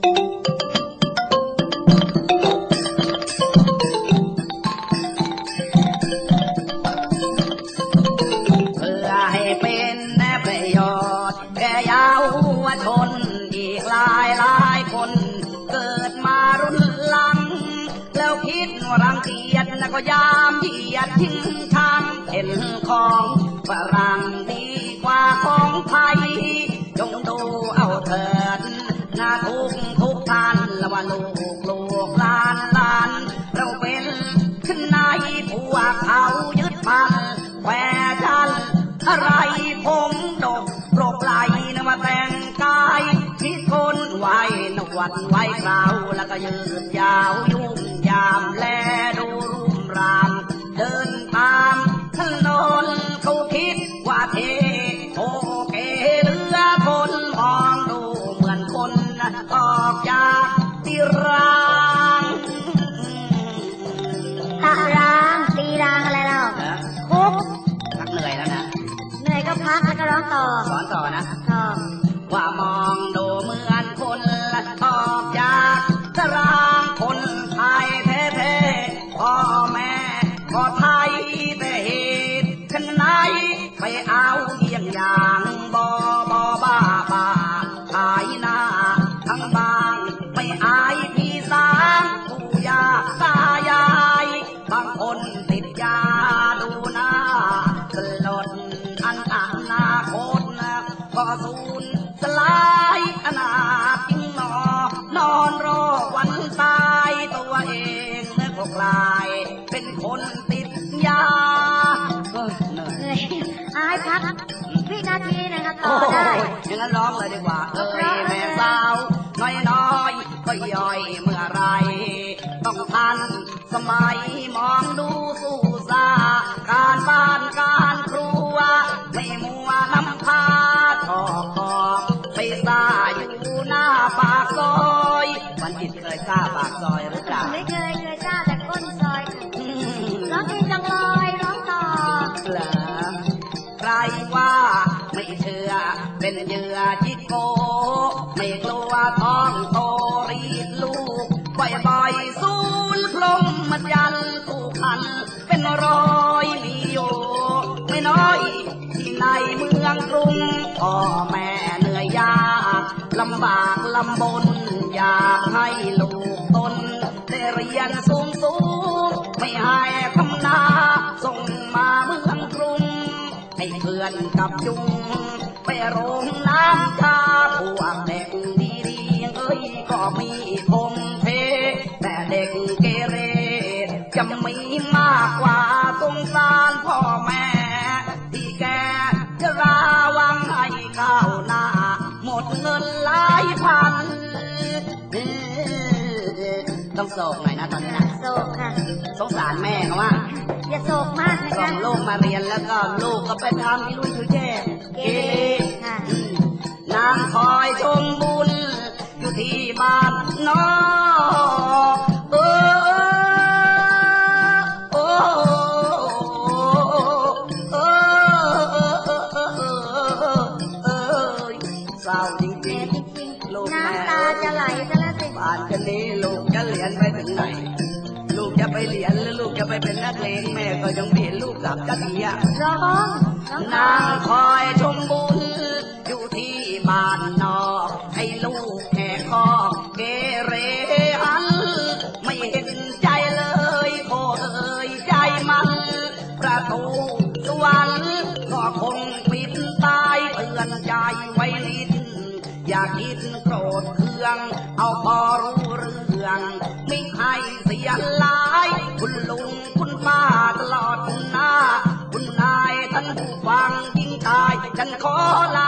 เพื่อให้เป็นประโยชน์แก่เยาวชนอีกหลายหลายคน เกิดมารุ่นหลัง แล้วคิดว่ารังเกียจแล้วก็ยามเหยียดทิ้งทางเห็นของฝรั่งดี วดไว้คราวแล้วก็ยืดยาวยุ่งยามแลดูรุ่มราม เดินตามถนนเขาคิดว่าเทโอเกเหลือคนมองดูเหมือนคนออกจากที่ร้างตะรางตีรางอะไรเรานะคุกพักเหนื่อยแล้วนะ เหนื่อยก็พักแล้วก็ร้องต่อสอนต่อนะต่อว่ามอง ติดยาดูหน้าสลดอันอนาคตนะก็สูญสลายอนาถจริงหนอนอนรอวันตายตัวเองเมื่อก็กลาย เป็นคนติดยาเฮ้ยเหนื่อยเหนื่อยอายพักวินาทีหนะครับต่โอ้อโหได้อย่างนั้นร้องเลยดีกว่าเอ้ยแม่สาวน้อยน้อยๆ ก็ย่อยเมื่อไร ต้องทันสมัยมองดูสู่ซาการบ้านการครัว ไม่มัวน้ำพาทอกทอกไปซาอยู่หน้าปากซอยวันจิตเคยซาปากซอยหรือเปล่าไม่เคยเคยจ้าแต่ก้นซอยอืมร้องดีจังเลยร้องต่อเหรอใครว่าไม่เชื่อเป็นเหยื่อจิตโก ไม่กลัวท้องำบากลำบน อยากให้ลูกตน ได้เรียนสูงสูงไม่ให้ทำนาส่งมาเมืองกรุง ให้เพื่อนกับจุง ไปโรงน้ำชาพวกเด็กดีๆเอ้ยก็มีคมเพ แต่เด็กเกเร จะมีมากกว่าสงสารพ่อแม่ โศกหน่อยนะตอนนี้นะโศกค่ะสงสารแม่เขาว่าอย่าโศกมากนะส่คะงลูกมาเรียนแล้วก็ลูกก็ไปทำที่ลุยทุเย่เกเรค่ะอืมนางคอยชมบุญอยู่ที่บ้าน ป่านกันนี้ลูกจะเรียนไปถึงไหน ลูกจะไปเรียนหรือลูกจะไปเป็นนักเลงแม่ก็ยังเห็นลูกกลับจักทีอะร้องนางคอยชมบุญอยู่ที่บ้านนอกให้ลูกแห่คอกเกเรหันไม่เห็นใจเลยโคเอ่ยใจมัน ประตูสวรรค์ก็คงปิดตายเตือนใจไว้นิด อย่าคินโกรธเคือง เอาพอรู้เรื่อง ไม่ใครเสียหลาย คุณลุงคุณป้าตลอดหน้า คุณนายท่านผู้ฟังยิ่งตาย ฉันขอลา